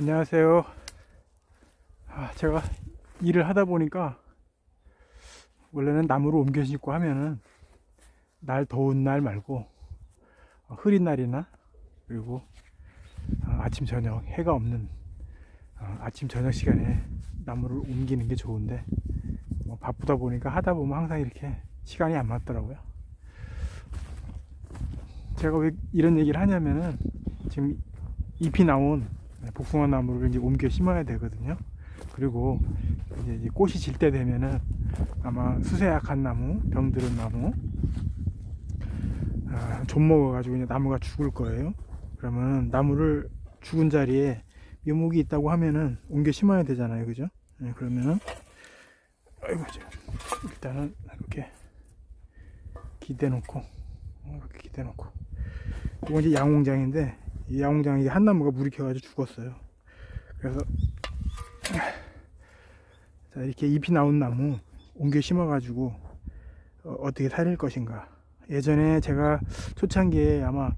안녕하세요. 아, 제가 일을 하다 보니까 원래는 나무를 옮겨 심고 하면은 날 더운 날 말고 어, 흐린 날이나 그리고 어, 아침 저녁 해가 없는 어, 아침 저녁 시간에 나무를 옮기는 게 좋은데 뭐 바쁘다 보니까 하다 보면 항상 이렇게 시간이 안 맞더라고요. 제가 왜 이런 얘기를 하냐면은 지금 잎이 나온 복숭아 나무를 이제 옮겨 심어야 되거든요. 그리고 이제 꽃이 질 때 되면은 아마 수세 약한 나무, 병들은 나무, 아, 좀 먹어가지고 이제 나무가 죽을 거예요. 그러면 나무를 죽은 자리에 묘목이 있다고 하면은 옮겨 심어야 되잖아요, 그죠? 네, 그러면은 아이고 저, 일단은 이렇게 기대 놓고 이렇게 기대 놓고 이건 이제 양홍장인데 이 양홍장이 한 나무가 물이 켜가지고 죽었어요. 그래서 자 이렇게 잎이 나온 나무 옮겨 심어가지고 어, 떻게 살릴 것인가. 예전에 제가 초창기에 아마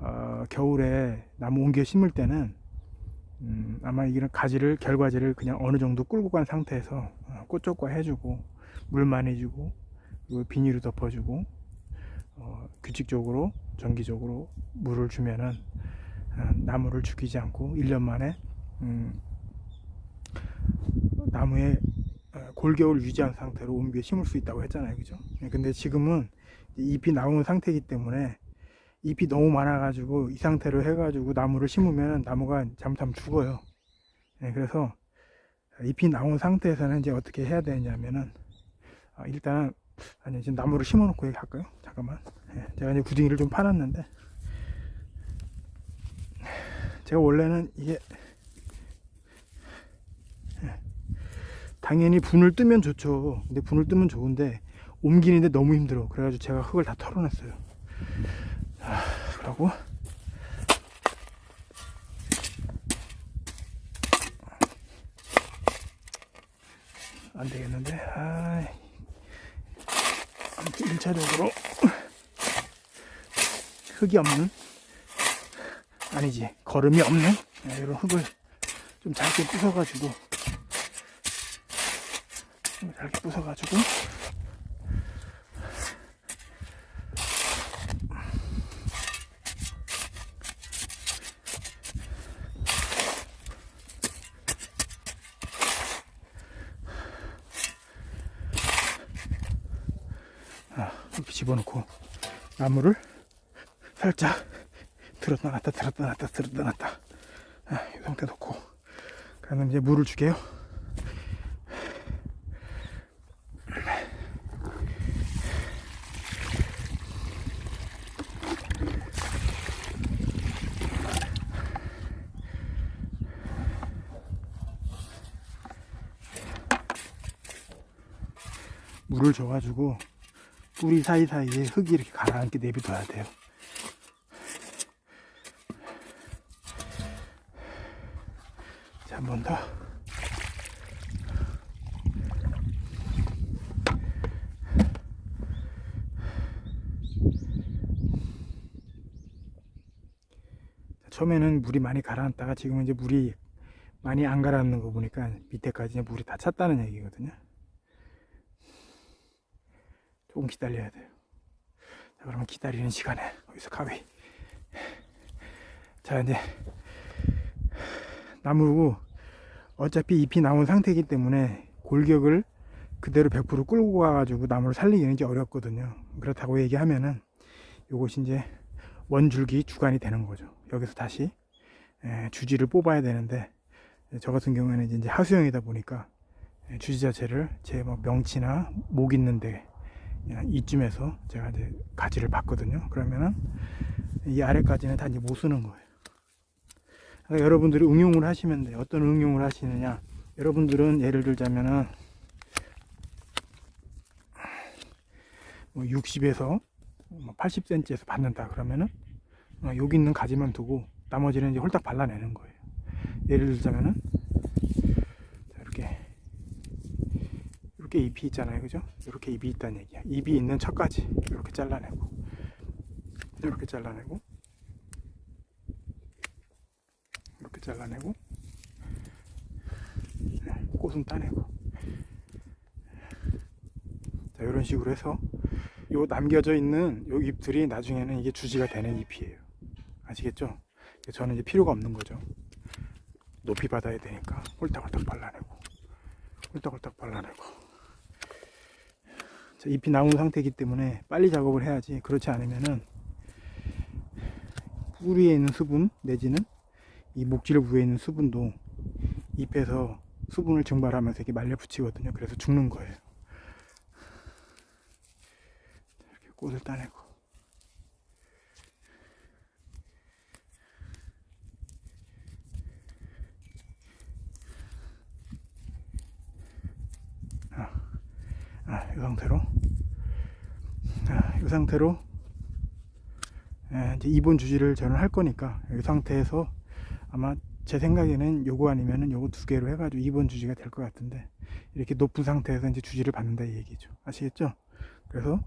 어, 겨울에 나무 옮겨 심을 때는 음, 아마 이런 가지를 결과지를 그냥 어느 정도 끌고 간 상태에서 어, 꽃적과 해주고 물 많이 주고 그리고 비닐을 덮어주고 어, 규칙적으로 정기적으로 물을 주면은 어, 나무를 죽이지 않고 1년 만에 음, 나무의 어, 골격을 유지한 상태로 옮겨 심을 수 있다고 했잖아요. 그죠? 예, 근데 지금은 잎이 나온 상태이기 때문에 잎이 너무 많아 가지고 이 상태로 해 가지고 나무를 심으면 나무가 잘못하면 죽어요. 예, 그래서 잎이 나온 상태에서는 이제 어떻게 해야 되냐면은 아, 일단 아니 지금 나무를 심어 놓고 얘기할까요? 잠깐만. 예, 제가 이제 구덩이를 좀 파놨는데 제가 원래는 이게 예, 당연히 분을 뜨면 좋죠. 근데 분을 뜨면 좋은데 옮기는데 너무 힘들어. 그래가지고 제가 흙을 다 털어냈어요. 아, 그러고 안 되겠는데. 아, 1차적으로 흙이 없는 아니지. 걸음이 없는 네, 이런 흙을 좀 잘게 부숴가지고 좀 잘게 부숴가지고. 아, 이렇게 집어넣고 나무를 살짝 들었다 놨다 들었다 놨다 들었다 놨다. 아, 이 상태 놓고 그러면 이제 물을 주게요. 물을 줘가지고 뿌리 사이사이에 흙이 이렇게 가라앉게 내비둬야 돼요 자, 한 번 더. 자, 처음에는 물이 많이 가라앉다가 지금은 이제 물이 많이 안 가라앉는 거 보니까 밑에까지 물이 다 찼다는 얘기거든요. 조금 기다려야 돼요. 자, 그러면 기다리는 시간에 여기서 가위. 자, 이제 나무고 어차피 잎이 나온 상태이기 때문에 골격을 그대로 100% 끌고 가가지고 나무를 살리기는 이제 어렵거든요. 그렇다고 얘기하면은 요것이 이제 원줄기 주간이 되는 거죠. 여기서 다시 에, 주지를 뽑아야 되는데 저 같은 경우에는 이제 하수형이다 보니까 에, 주지 자체를 제 뭐 명치나 목 있는데 이쯤에서 제가 이제 가지를 봤거든요. 그러면은 이 아래까지는 다 이제 못 쓰는 거예요. 그러니까 여러분들이 응용을 하시면 돼요. 어떤 응용을 하시느냐. 여러분들은 예를 들자면은 뭐 60에서 80cm에서 받는다 그러면은 어, 여기 있는 가지만 두고 나머지는 이제 홀딱 발라내는 거예요. 예를 들자면은 자, 이렇게 이렇게 잎이 있잖아요, 그죠? 이렇게 잎이 있다는 얘기야. 잎이 있는 척까지 이렇게 잘라내고 이렇게 잘라내고 이렇게 잘라내고 꽃은 따내고 자 이런 식으로 해서 요 남겨져 있는 요 잎들이 나중에는 이게 주지가 되는 잎이에요 아시겠죠? 저는 이제 필요가 없는 거죠 높이 받아야 되니까 홀딱홀딱 발라내고 홀딱홀딱 발라내고 자, 잎이 나온 상태이기 때문에 빨리 작업을 해야지 그렇지 않으면은 뿌리에 있는 수분 내지는 이 목질 부에 있는 수분도 잎에서 수분을 증발하면서 이렇게 말려 붙이거든요. 그래서 죽는 거예요. 이렇게 꽃을 따내고. 아, 이 상태로. 아, 이 상태로. 예, 이제 2번 주지를 저는 할 거니까 이 상태에서 아마 제 생각에는 요거 아니면은 요거 두 개로 해가지고 2번 주지가 될 것 같은데 이렇게 높은 상태에서 이제 주지를 받는다 이 얘기죠 아시겠죠 그래서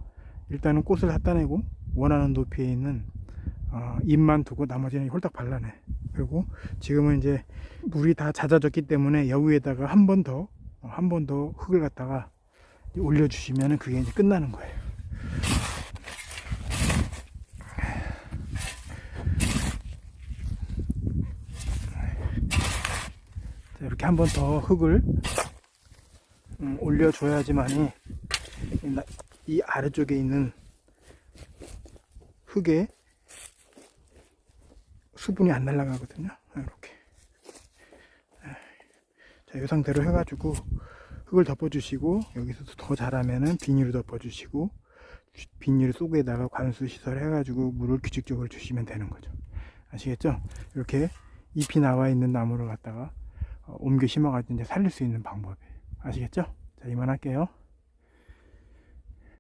일단은 꽃을 다 따내고 원하는 높이에 있는 어, 잎만 두고 나머지는 홀딱 발라내 그리고 지금은 이제 물이 다 잦아졌기 때문에 여기에다가 한 번 더 한 번더 흙을 갖다가 올려주시면은 그게 이제 끝나는 거예요 자, 이렇게 한 번 더 흙을 음, 올려줘야지만이 이 아래쪽에 있는 흙에 수분이 안 날아가거든요. 이렇게. 자, 이 상태로 해가지고 흙을 덮어주시고 여기서도 더 잘하면은 비닐을 덮어주시고 주- 비닐 속에다가 관수 시설 해가지고 물을 규칙적으로 주시면 되는 거죠. 아시겠죠? 이렇게 잎이 나와 있는 나무를 갖다가 어, 옮겨 심어 가지고 이제 살릴 수 있는 방법이에요. 아시겠죠? 자, 이만할게요.